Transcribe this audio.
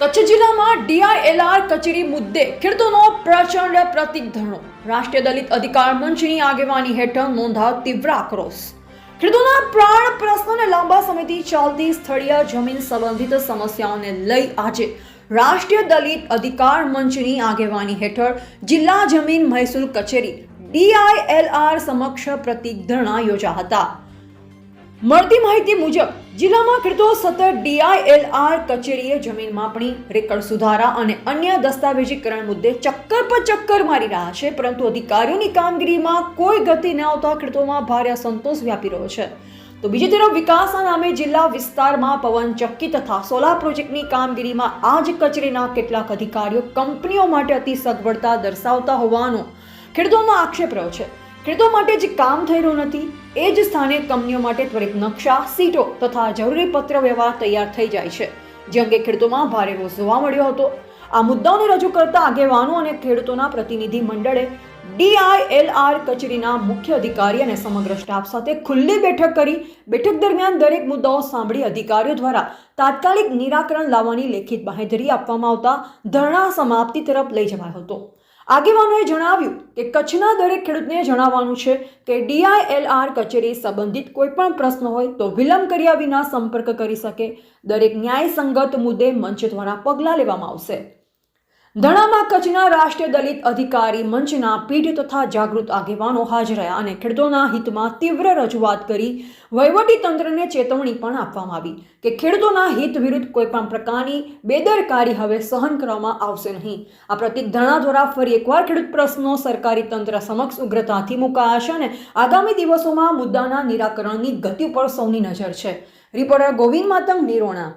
કચ્છ જિલ્લામાં ડીઆઈએલઆર કચેરી મુદ્દે ખેડૂતોનો પ્રચંડ પ્રતિધરણો. રાષ્ટ્રીય દલિત અધિકાર મંચની આગેવાની હેઠળ નોંધાવ તીવ્ર આક્રોશ. ખેડૂતોના પ્રાણ પ્રશ્નોને લાંબા સમયથી ચાલતી સ્થળીય જમીન સંબંધિત સમસ્યાઓને લઈ આજે રાષ્ટ્રીય દલિત અધિકાર મંચની આગેવાની હેઠળ જિલ્લા જમીન મહેસૂલ કચેરી ડીઆઈએલઆર સમક્ષ પ્રતિધરણા યોજા હતા. મળતી માહિતી મુજબ, જિલ્લામાં ખેડૂતો સતત ડીઆઈએલઆર કચેરીએ જમીન માપણી, રેકર્ડ સુધારા અને અન્ય દસ્તાવેજીકરણ મુદ્દે ચક્કર પર ચક્કર મારી રહ્યા છે, પરંતુ અધિકારીઓની કામગીરીમાં કોઈ ગતિ ન આવતા ખેડૂતોમાં ભારે અસંતોષ વ્યાપી રહ્યો છે. તો બીજી તરફ, વિકાસના નામે જિલ્લા વિસ્તારમાં પવન ચક્કી તથા સોલાર પ્રોજેક્ટની કામગીરીમાં આ જ કચેરીના કેટલાક અધિકારીઓ કંપનીઓ માટે અતિ સગવડતા દર્શાવતા હોવાનો ખેડૂતોમાં આક્ષેપ રહ્યો છે. ખેડૂતો માટે જે કામ થઈ રહ્યું નથી, એ જ સ્થાને કંપનીઓ માટે ત્વરિત નકશા, સીટો તથા જરૂરી પત્ર વ્યવહાર તૈયાર થઈ જાય છે. જે અંગે ખેડૂતોમાં ભારે રોષ જોવા મળ્યો હતો. આ મુદ્દાઓને રજૂ કરતા આગેવાનો અને ખેડૂતોના પ્રતિનિધિ મંડળે ડીઆઈએલઆર કચેરીના મુખ્ય અધિકારી અને સમગ્ર સ્ટાફ સાથે ખુલ્લી બેઠક કરી બેઠક દરમિયાન દરેક મુદ્દાઓ સાંભળી અધિકારીઓ દ્વારા તાત્કાલિક નિરાકરણ લાવવાની લેખિત બાંહેધરી આપવામાં આવતા ધરણા સમાપ્તિ તરફ લઈ જવાયો હતો. આગેવાનોએ જણાવ્યું કે કચ્છના દરેક ખેડૂતને જણાવવાનું છે કે ડીઆઈએલઆર કચેરી સંબંધિત કોઈપણ પ્રશ્ન હોય તો વિલંબ કર્યા વિના સંપર્ક કરી શકે. દરેક ન્યાયસંગત મુદ્દે મંચ દ્વારા પગલાં લેવામાં આવશે. ધણામાં કચ્છના રાષ્ટ્રીય દલિત અધિકારી મંચના પીઢ તથા જાગૃત આગેવાનો હાજર રહ્યા અને ખેડૂતોના હિતમાં તીવ્ર રજૂઆત કરી તંત્રને ચેતવણી પણ આપવામાં આવી કે ખેડૂતોના હિત વિરુદ્ધ કોઈપણ પ્રકારની બેદરકારી હવે સહન કરવામાં આવશે નહીં. આ પ્રતિક ધરણા દ્વારા ફરી એકવાર ખેડૂત પ્રશ્નો સરકારી તંત્ર સમક્ષ ઉગ્રતાથી મુકાયા છે અને આગામી દિવસોમાં મુદ્દાના નિરાકરણની ગતિ ઉપર સૌની નજર છે. રિપોર્ટર ગોવિંદ માતંગ, નિરોણા.